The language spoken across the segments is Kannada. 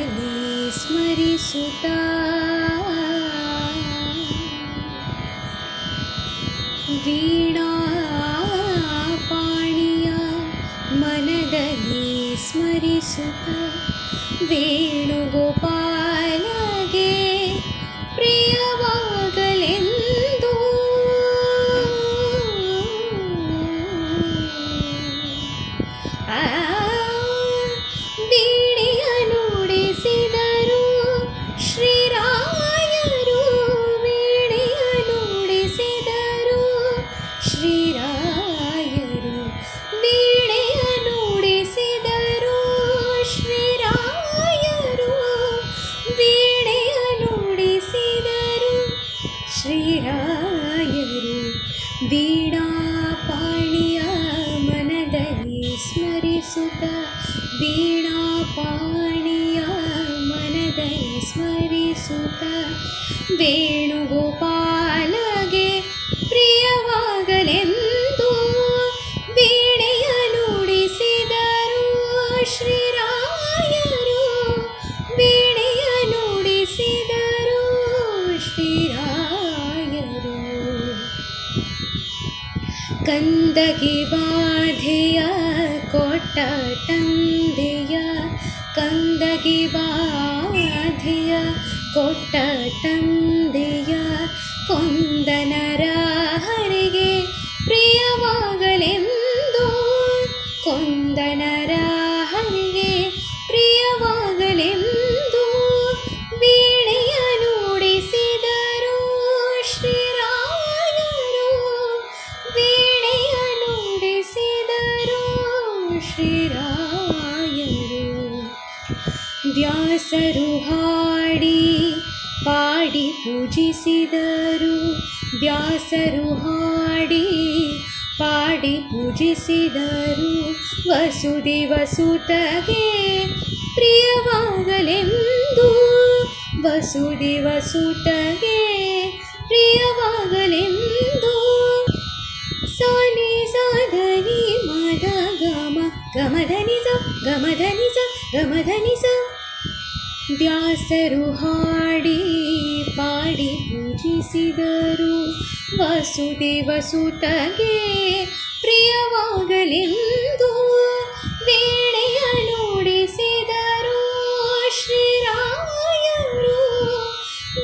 ी स्म वीणा पाणया मनदी स्मरिसुता। वेणुगोपाल ಶ್ರೀರಾಯರು ವೀಣಾ ಪಾಣಿಯ ಮನದಲ್ಲಿ ಸ್ಮರಿಸುತ್ತ ವೀಣಾ ಪಾಣಿಯ ಮನದಲ್ಲಿ ಸ್ಮರಿಸುತ್ತ ವೇಣುಗೋಪಾಲಗೆ ಕಂದಗಿ ಬಾಧಿಯ ಕೊಟ್ಟ ತಂದಿಯ ಕಂದಗಿ ಬಾಧಿಯ ಕೊಟ್ಟ ತಂದಿಯ ಕೊಂದನರ ಹರಿಗೆ ಪ್ರಿಯವಾಗಲೆಂದು ಕೊಂದನರ ಹರಿಗೆ ಪ್ರಿಯವಾಗಲೆಂದು, ವೀಣೆಯ ನುಡಿಸಿದರು ಶ್ರೀರಾಯರು ವ್ಯಾಸರು ಹಾಡಿ, ಪಾಡಿ ಪೂಜಿಸಿದರು. ವ್ಯಾಸರು ಹಾಡಿ, ಪಾಡಿ ಪೂಜಿಸಿದರು. ವಸುದಿ ವಸುತಗೆ ಪ್ರಿಯವಾಗಲೆಂದು. ವಸುದಿ ವಸುತಗೆ ಪ್ರಿಯವಾಗಲೆಂದು. ಸಾನಿ ಸಾಧನಿ ಮದ ಗಮ ಗಮಧನಿ ಸ ಗಮಧನಿ ವ್ಯಾಸರು ಹಾಡಿ ಪಾಡಿ ಪೂಜಿಸಿದರು. ವಸುದೇವ ಸುತಗೆ ಪ್ರಿಯವಾಗಲೆಂದು ವೇಳೆಯ ನುಡಿಸಿದರು ಶ್ರೀರಾಯರು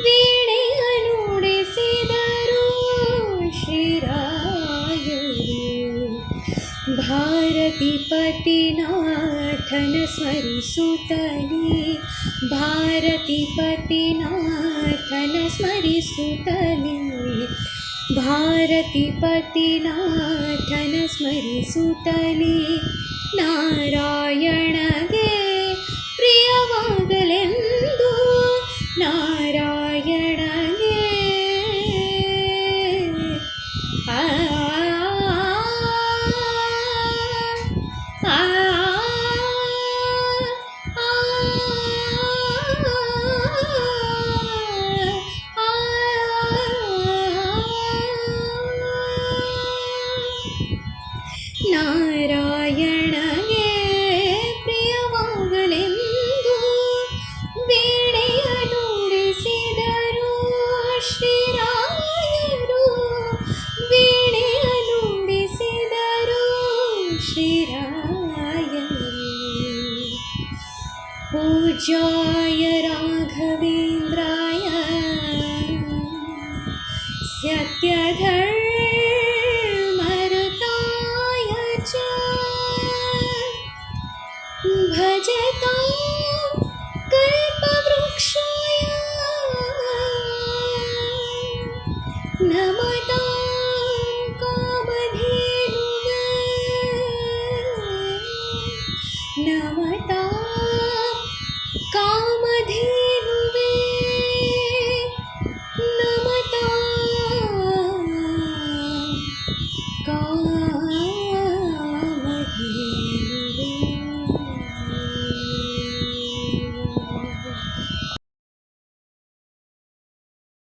ವೀಣೆಯ ನುಡಿಸಿದರು ಶ್ರೀರಾಯರು ಭಾರತಿ ಪತಿನಾಥನ धन स्मरिसुतली भारतीपति भारतीपतिनाथन स्मरिसुतली नारायणगे प्रिय ನಾರಾಯಣಗೆ ಪ್ರಿಯವಾಗಲೆಂದು ನುಡಿಸಿದರು ಶ್ರೀರಾಯರು ನುಡಿಸಿದರು ಶ್ರೀರಾಯರು ಪೂಜಾಯ ರಾಘವೇಂದ್ರ नमः।